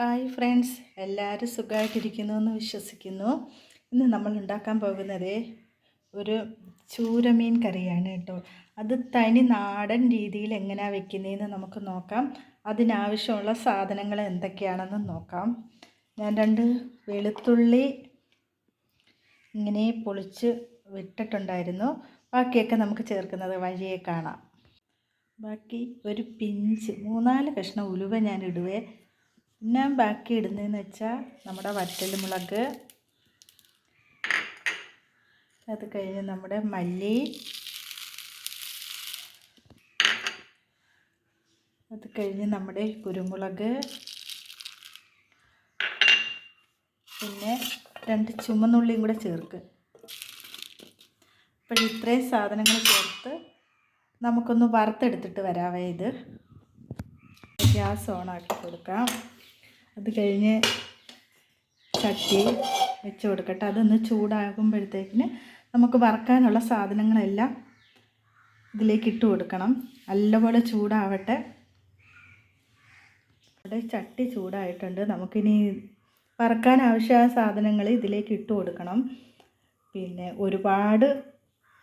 Hi friends എല്ലാവരും സുഖമായിട്ടിരിക്കുന്നു എന്ന് വിശ്വസിക്കുന്നു. ഇന്ന് നമ്മൾ ഉണ്ടാക്കാൻ പോകുന്നത് ഒരു ചൂരമീൻ കറിയാണ് കേട്ടോ. അത് തനി നാടൻ രീതിയിൽ എങ്ങനെയാണ് വെക്കുന്നതെന്ന് നമുക്ക് നോക്കാം. അതിനാവശ്യമുള്ള സാധനങ്ങൾ എന്തൊക്കെയാണെന്ന് നോക്കാം. ഞാൻ രണ്ട് വെളുത്തുള്ളി ഇങ്ങനെ പൊളിച്ച് വിട്ടിട്ടുണ്ടായിരുന്നു. ബാക്കിയൊക്കെ നമുക്ക് ചേർക്കുന്നത് വഴിയെ കാണാം. ബാക്കി ഒരു പിഞ്ച് മൂന്നാൽ കഷ്ണം ഉലുവ ഞാൻ ഇടുവേ. പിന്നെ ബാക്കി ഇടുന്നതെന്ന് വെച്ചാൽ നമ്മുടെ വറ്റൽ മുളക്. അത് കഴിഞ്ഞ് നമ്മുടെ മല്ലി. അത് കഴിഞ്ഞ് നമ്മുടെ കുരുമുളക്. പിന്നെ രണ്ട് ചുമന്നുള്ളിയും കൂടെ ചേർക്ക്. അപ്പോൾ ഇത്രയും സാധനങ്ങൾ ചേർത്ത് നമുക്കൊന്ന് വറുത്തെടുത്തിട്ട് വരാവേ ഇത്. ഗ്യാസ് ഓണാക്കി കൊടുക്കാം. അത് കഴിഞ്ഞ് ചട്ടി വെച്ച് കൊടുക്കട്ടെ. അതൊന്ന് ചൂടാകുമ്പോഴത്തേക്കിന് നമുക്ക് വറക്കാനുള്ള സാധനങ്ങളെല്ലാം ഇതിലേക്ക് ഇട്ട് കൊടുക്കണം. നല്ലപോലെ ചൂടാവട്ടെ. അവിടെ ചട്ടി ചൂടായിട്ടുണ്ട്. നമുക്കിനി വറക്കാൻ ആവശ്യമായ സാധനങ്ങൾ ഇതിലേക്ക് ഇട്ട് കൊടുക്കണം. പിന്നെ ഒരുപാട്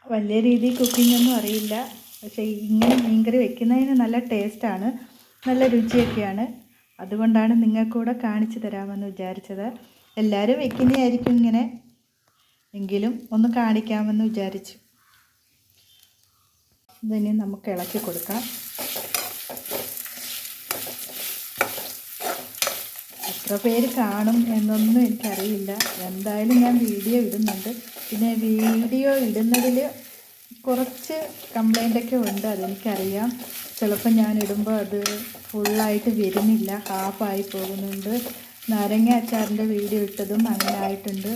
വലിയ രീതിയിൽ കുക്കിംഗ് ഒന്നും അറിയില്ല. പക്ഷേ ഇങ്ങനെ മീൻകറി വെക്കുന്നതിന് നല്ല ടേസ്റ്റാണ് നല്ല രുചിയൊക്കെയാണ്. അതുകൊണ്ടാണ് നിങ്ങൾക്കൂടെ കാണിച്ചു തരാമെന്ന് വിചാരിച്ചത്. എല്ലാവരും വെക്കുന്നതായിരിക്കും ഇങ്ങനെ. എങ്കിലും ഒന്ന് കാണിക്കാമെന്ന് വിചാരിച്ചു. ഇതിനി നമുക്ക് ഇളക്കി കൊടുക്കാം. എത്ര പേര് കാണും എന്നൊന്നും എനിക്കറിയില്ല. എന്തായാലും ഞാൻ വീഡിയോ ഇടുന്നുണ്ട്. പിന്നെ വീഡിയോ ഇടുന്നതിൽ കുറച്ച് കംപ്ലൈന്റൊക്കെ ഉണ്ട് അതെനിക്കറിയാം. ചിലപ്പോൾ ഞാൻ ഇടുമ്പോൾ അത് ഫുള്ളായിട്ട് വരുന്നില്ല. ഹാഫായി പോകുന്നുണ്ട്. നാരങ്ങ അച്ചാറിന്റെ വീഡിയോ ഇട്ടതും അങ്ങനെ ആയിട്ടുണ്ട്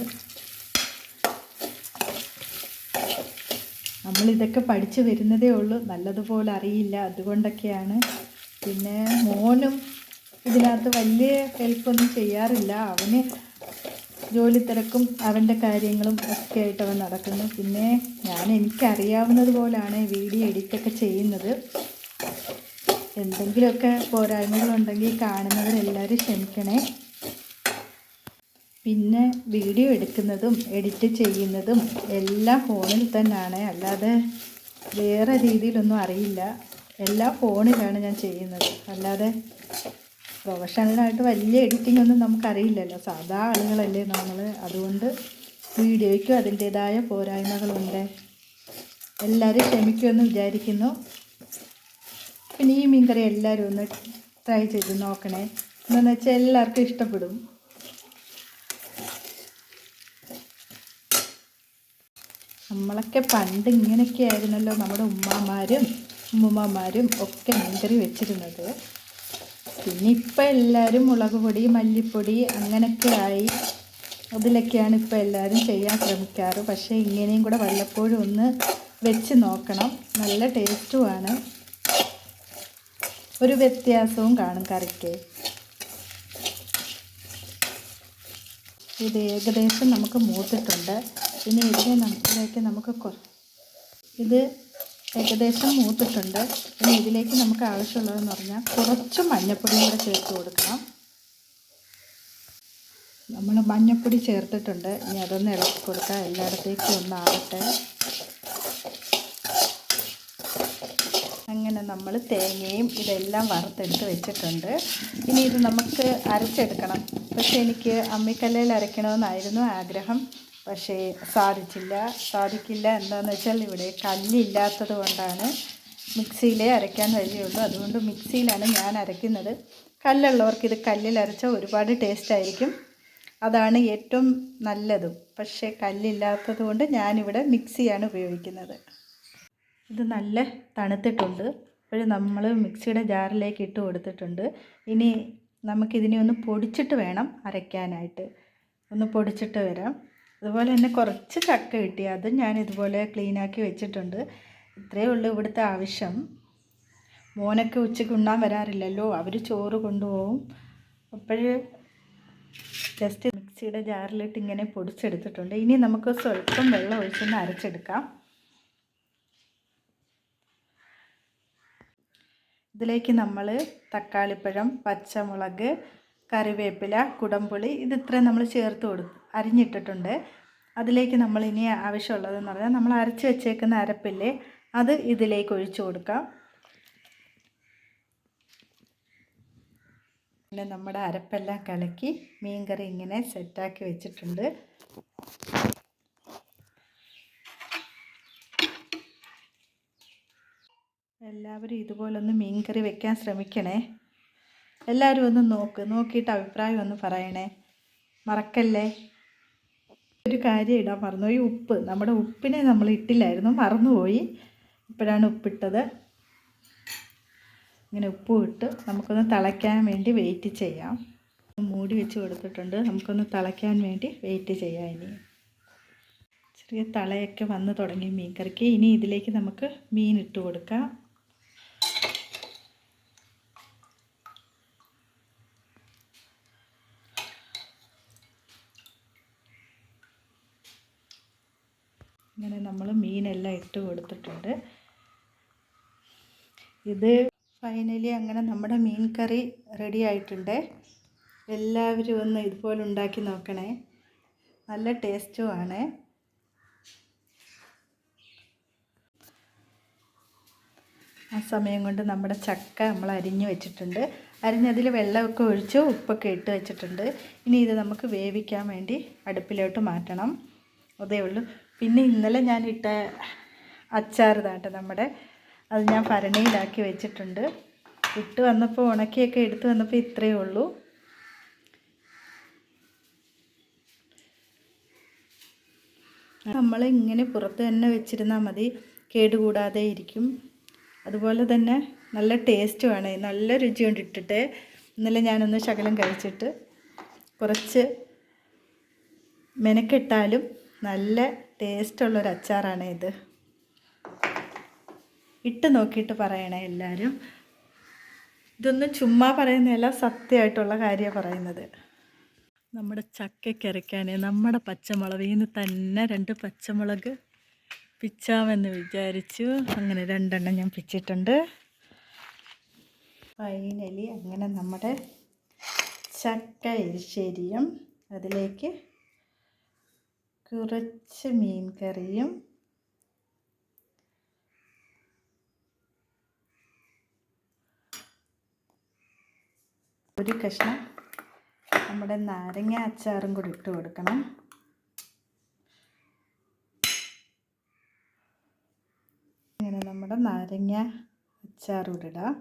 നമ്മളിതൊക്കെ പഠിച്ചു വരുന്നതേ ഉള്ളൂ. നല്ലതുപോലെ അറിയില്ല. അതുകൊണ്ടൊക്കെയാണ്. പിന്നെ മോനും ഇതിനകത്ത് വലിയ ഹെൽപ്പൊന്നും ചെയ്യാറില്ല. അവന് ജോലി തിരക്കും അവന്റെ കാര്യങ്ങളും ഒക്കെ ആയിട്ട് അവൻ നടക്കുന്നു. പിന്നെ ഞാൻ എനിക്കറിയാവുന്നത് പോലാണ് വീഡിയോ എഡിറ്റൊക്കെ ചെയ്യുന്നത്. എന്തെങ്കിലുമൊക്കെ പോരായ്മകളുണ്ടെങ്കിൽ കാണുന്നവരെല്ലാവരും ക്ഷമിക്കണേ. പിന്നെ വീഡിയോ എടുക്കുന്നതും എഡിറ്റ് ചെയ്യുന്നതും എല്ലാം ഫോണിൽ തന്നെയാണ് അല്ലാതെ വേറെ രീതിയിലൊന്നും അറിയില്ല. എല്ലാ ഫോണിലാണ് ഞാൻ ചെയ്യുന്നത്. അല്ലാതെ പ്രൊഫഷണലായിട്ട് വലിയ എഡിറ്റിംഗ് ഒന്നും നമുക്കറിയില്ലല്ലോ. സാധാ ആളുകളല്ലേ നമ്മൾ അതുകൊണ്ട് വീഡിയോയ്ക്കും അതിന്റേതായ പോരായ്മകളുണ്ട്. എല്ലാവരും ക്ഷമിക്കുമെന്ന് വിചാരിക്കുന്നു. പിന്നെ ഈ മീൻകറി എല്ലാവരും ഒന്ന് ട്രൈ ചെയ്ത് നോക്കണേ. എന്താണെന്ന് വെച്ചാൽ എല്ലാവർക്കും ഇഷ്ടപ്പെടും. നമ്മളൊക്കെ പണ്ട് ഇങ്ങനെയൊക്കെ ആയിരുന്നല്ലോ നമ്മുടെ ഉമ്മമാരും ഉമ്മമാരും ഒക്കെ മീൻകറി വെച്ചിരുന്നത്. പിന്നെ ഇപ്പം എല്ലാവരും മുളക് പൊടി മല്ലിപ്പൊടി അങ്ങനെയൊക്കെ ആയി അതിലൊക്കെയാണ് ഇപ്പോൾ എല്ലാവരും ചെയ്യാൻ ശ്രമിക്കാറ്. പക്ഷേ ഇങ്ങനെയും കൂടെ വല്ലപ്പോഴും ഒന്ന് വെച്ച് നോക്കണം. നല്ല ടേസ്റ്റുമാണ് ഒരു വ്യത്യാസവും കാണും കറിക്ക്. ഇത് ഏകദേശം നമുക്ക് മൂത്തിട്ടുണ്ട്. ഇനി ഇതിനെ നമുക്കിലേക്ക് നമുക്ക് ഇത് ഏകദേശം മൂത്തിട്ടുണ്ട്. ഇനി ഇതിലേക്ക് നമുക്ക് ആവശ്യമുള്ളതെന്ന് പറഞ്ഞാൽ കുറച്ച് മഞ്ഞപ്പൊടിയും കൂടെ ചേർത്ത് കൊടുക്കണം. നമ്മൾ മഞ്ഞപ്പൊടി ചേർത്തിട്ടുണ്ട്. ഇനി അതൊന്ന് ഇളക്കി കൊടുക്കാം. എല്ലായിടത്തേക്കും ഒന്നാകട്ടെ അങ്ങനെ നമ്മൾ തേങ്ങയും ഇതെല്ലാം വറുത്തെടുത്ത് വെച്ചിട്ടുണ്ട്. ഇനി ഇത് നമുക്ക് അരച്ചെടുക്കണം. പക്ഷേ എനിക്ക് അമ്മിക്കല്ലയിൽ അരയ്ക്കണമെന്നായിരുന്നു ആഗ്രഹം. പക്ഷേ സാധിച്ചില്ല. സാധിക്കില്ല എന്താണെന്ന് വെച്ചാൽ ഇവിടെ കല്ലില്ലാത്തത് കൊണ്ടാണ് മിക്സിയിലേ അരയ്ക്കാൻ കഴിയുള്ളൂ. അതുകൊണ്ട് മിക്സിയിലാണ് ഞാൻ അരയ്ക്കുന്നത്. കല്ലുള്ളവർക്ക് ഇത് കല്ലിൽ അരച്ചാൽ ഒരുപാട് ടേസ്റ്റ് ആയിരിക്കും. അതാണ് ഏറ്റവും നല്ലതും. പക്ഷേ കല്ലില്ലാത്തത് കൊണ്ട് ഞാനിവിടെ മിക്സിയാണ് ഉപയോഗിക്കുന്നത്. ഇത് നല്ല തണുത്തിട്ടുണ്ട്. അപ്പോൾ നമ്മൾ മിക്സിയുടെ ജാറിലേക്ക് ഇട്ട് കൊടുത്തിട്ടുണ്ട്. ഇനി നമുക്കിതിനെ ഒന്ന് പൊടിച്ചിട്ട് വേണം അരയ്ക്കാനായിട്ട്. ഒന്ന് പൊടിച്ചിട്ട് വരാം. അതുപോലെ തന്നെ കുറച്ച് ചക്ക കിട്ടി. അതും ഞാൻ ഇതുപോലെ ക്ലീനാക്കി വെച്ചിട്ടുണ്ട്. ഇത്രയേ ഉള്ളൂ ഇവിടുത്തെ ആവശ്യം. മോനൊക്കെ ഉച്ചയ്ക്ക് ഉണ്ണാൻ വരാറില്ലല്ലോ. അവർ ചോറ് കൊണ്ടുപോകും. അപ്പോൾ ജസ്റ്റ് മിക്സിയുടെ ജാറിലിട്ട് ഇങ്ങനെ പൊടിച്ചെടുത്തിട്ടുണ്ട്. ഇനി നമുക്ക് സ്വല്പം വെള്ളം ഒഴിച്ചൊന്ന് അരച്ചെടുക്കാം. ഇതിലേക്ക് നമ്മൾ തക്കാളിപ്പഴം പച്ചമുളക് കറിവേപ്പില കുടംപുളി ഇത് ഇത്രയും നമ്മൾ ചേർത്ത് കൊടുക്കും അരിഞ്ഞിട്ടിട്ടുണ്ട്. അതിലേക്ക് നമ്മൾ ഇനി ആവശ്യമുള്ളതെന്ന് പറഞ്ഞാൽ നമ്മൾ അരച്ച് വെച്ചേക്കുന്ന അരപ്പില്ലേ അത് ഇതിലേക്ക് ഒഴിച്ചു കൊടുക്കാം. പിന്നെ നമ്മുടെ അരപ്പെല്ലാം കലക്കി മീൻ കറി ഇങ്ങനെ സെറ്റാക്കി വെച്ചിട്ടുണ്ട്. എല്ലാവരും ഇതുപോലൊന്ന് മീൻകറി വെക്കാൻ ശ്രമിക്കണേ. എല്ലാവരും ഒന്ന് നോക്ക് നോക്കിയിട്ട് അഭിപ്രായം ഒന്ന് പറയണേ. മറക്കല്ലേ? ഒരു കാര്യം ഇടാൻ മറന്നുപോയി ഉപ്പ് നമ്മുടെ ഉപ്പിനെ നമ്മൾ ഇട്ടില്ലായിരുന്നു മറന്നുപോയി. ഇപ്പോഴാണ് ഉപ്പിട്ടത്. ഇങ്ങനെ ഉപ്പ് ഇട്ട് നമുക്കൊന്ന് തിളയ്ക്കാൻ വേണ്ടി വെയിറ്റ് ചെയ്യാം. മൂടി വെച്ച് കൊടുത്തിട്ടുണ്ട്. നമുക്കൊന്ന് തിളയ്ക്കാൻ വേണ്ടി വെയിറ്റ് ചെയ്യാം ഇനി. ചെറിയ തളയൊക്കെ വന്ന് തുടങ്ങി മീൻ കറിക്ക് ഇനി ഇതിലേക്ക് നമുക്ക് മീൻ ഇട്ട് കൊടുക്കാം. ഇങ്ങനെ നമ്മൾ മീനെല്ലാം ഇട്ട് കൊടുത്തിട്ടുണ്ട്. ഇത് ഫൈനലി അങ്ങനെ നമ്മുടെ മീൻ കറി റെഡി ആയിട്ടുണ്ട്. എല്ലാവരും ഒന്ന് ഇതുപോലെ ഉണ്ടാക്കി നോക്കണേ. നല്ല ടേസ്റ്റും ആണ്. ആ സമയം കൊണ്ട് നമ്മുടെ ചക്ക നമ്മൾ അരിഞ്ഞു വെച്ചിട്ടുണ്ട്. അരിഞ്ഞതിൽ വെള്ളമൊക്കെ ഒഴിച്ച് ഉപ്പൊക്കെ ഇട്ട് വെച്ചിട്ടുണ്ട്. ഇനി ഇത് നമുക്ക് വേവിക്കാൻ വേണ്ടി അടുപ്പിലോട്ട് മാറ്റണം. അതേ ഉള്ളൂ. പിന്നെ ഇന്നലെ ഞാൻ ഇട്ട അച്ചാർ താട്ടെ നമ്മുടെ. അത് ഞാൻ ഭരണിയിലാക്കി വെച്ചിട്ടുണ്ട്. ഇട്ട് വന്നപ്പോൾ ഉണക്കിയൊക്കെ എടുത്ത് വന്നപ്പോൾ ഇത്രയേ ഉള്ളൂ. നമ്മൾ ഇങ്ങനെ പുറത്ത് തന്നെ വെച്ചിരുന്നാൽ മതി. കേടുകൂടാതെ ഇരിക്കും. അതുപോലെ തന്നെ നല്ല ടേസ്റ്റുമാണ് നല്ല രുചി കൊണ്ടിട്ടിട്ട് ഇന്നലെ ഞാനൊന്ന് ശകലം കഴിച്ചിട്ട് കുറച്ച് മെനക്കെട്ടാലും നല്ല ടേസ്റ്റുള്ളൊരു അച്ചാറാണ് ഇത്. ഇട്ട് നോക്കിയിട്ട് പറയണേ എല്ലാവരും ഇതൊന്നും ചുമ്മാ പറയുന്നതല്ല സത്യമായിട്ടുള്ള കാര്യമാണ് പറയുന്നത്. നമ്മുടെ ചക്കയ്ക്കരയ്ക്കാൻ നമ്മുടെ പച്ചമുളക് ഇന്ന് തന്നെ രണ്ട് പച്ചമുളക് പിച്ചാമെന്ന് വിചാരിച്ചു. അങ്ങനെ രണ്ടെണ്ണം ഞാൻ പിച്ചിട്ടുണ്ട്. ഫൈനലി അങ്ങനെ നമ്മുടെ ചക്ക എരിശ്ശേരിയും അതിലേക്ക് കുറച്ച് മീൻ കറിയും ഒരു കഷ്ണം നമ്മുടെ നാരങ്ങ അച്ചാറും കൂടി ഇട്ട് കൊടുക്കണം. ഇങ്ങനെ നമ്മുടെ നാരങ്ങ അച്ചാറൂടെ ഇടാം.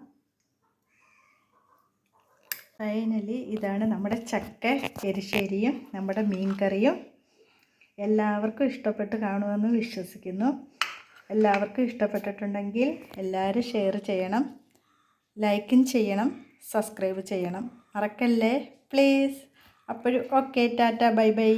ഫൈനലി ഇതാണ് നമ്മുടെ ചക്ക എരിശ്ശേരിയും നമ്മുടെ മീൻ കറിയും എല്ലാവർക്കും ഇഷ്ടപ്പെട്ട് കാണുമെന്ന് വിശ്വസിക്കുന്നു. എല്ലാവർക്കും ഇഷ്ടപ്പെട്ടിട്ടുണ്ടെങ്കിൽ എല്ലാവരും ഷെയർ ചെയ്യണം. ലൈക്കും ചെയ്യണം. സബ്സ്ക്രൈബ് ചെയ്യണം. മറക്കല്ലേ? പ്ലീസ് അപ്പോഴും ഓക്കെ ടാറ്റ ബൈ ബൈ